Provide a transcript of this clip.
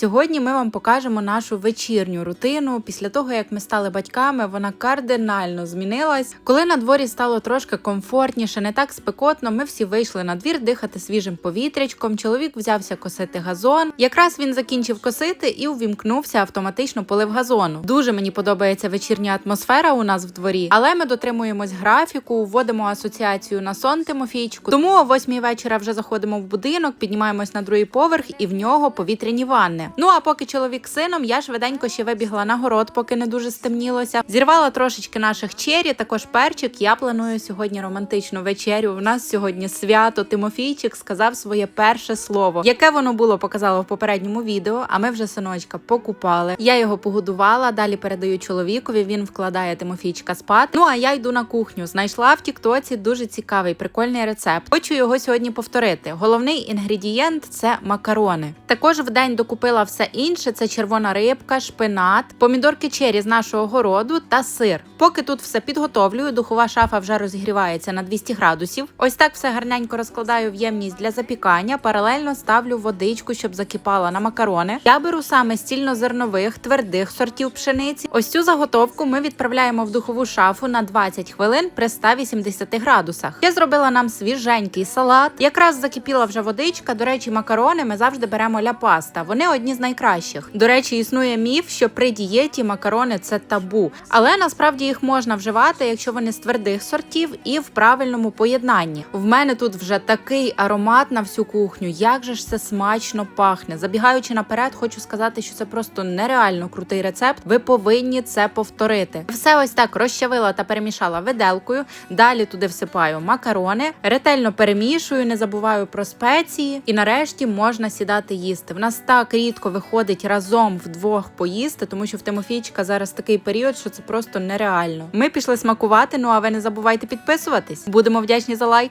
Сьогодні ми вам покажемо нашу вечірню рутину. Після того, як ми стали батьками, вона кардинально змінилась. Коли на дворі стало трошки комфортніше, не так спекотно, ми всі вийшли на двір дихати свіжим повітрячком. Чоловік взявся косити газон. Якраз він закінчив косити і увімкнувся автоматично полив газону. Дуже мені подобається вечірня атмосфера у нас в дворі, але ми дотримуємось графіку, вводимо асоціацію на сон Тимофійчику. Тому о восьмій вечора вже заходимо в будинок, піднімаємось на другий поверх і в нього повітряні ванни. Ну а поки чоловік з сином, я швиденько ще вибігла на город, поки не дуже стемнілося. Зірвала трошечки наших чері, також перчик. Я планую сьогодні романтичну вечерю. У нас сьогодні свято. Тимофійчик сказав своє перше слово. Яке воно було, показала в попередньому відео. А ми вже синочка покупали. Я його погодувала. Далі передаю чоловікові. Він вкладає Тимофійчика спати. Ну а я йду на кухню. Знайшла в Тіктоці дуже цікавий, прикольний рецепт. Хочу його сьогодні повторити. Головний інгредієнт це макарони. Також в день докупила все інше: це червона рибка, шпинат, помідорки чері з нашого городу та сир. Поки тут все підготовлюю, духова шафа вже розігрівається на 200 градусів. Ось так все гарненько розкладаю в ємність для запікання. Паралельно ставлю водичку, щоб закипала на макарони. Я беру саме з цільнозернових твердих сортів пшениці. Ось цю заготовку ми відправляємо в духову шафу на 20 хвилин при 180 градусах. Я зробила нам свіженький салат. Якраз закипіла вже водичка. До речі, макарони ми завжди беремо ля паста. Вони одні з найкращих. До речі, існує міф, що при дієті макарони це табу, але насправді їх можна вживати, якщо вони з твердих сортів і в правильному поєднанні. В мене тут вже такий аромат на всю кухню. Як же ж це смачно пахне? Забігаючи наперед, хочу сказати, що це просто нереально крутий рецепт. Ви повинні це повторити. Все ось так розчавила та перемішала виделкою. Далі туди всипаю макарони, ретельно перемішую, не забуваю про спеції, і нарешті можна сідати їсти. В нас так рідко виходить разом вдвох поїсти, тому що в Тимофійчика зараз такий період, що це просто нереально. Ми пішли смакувати. Ну а ви не забувайте підписуватись. Будемо вдячні за лайк.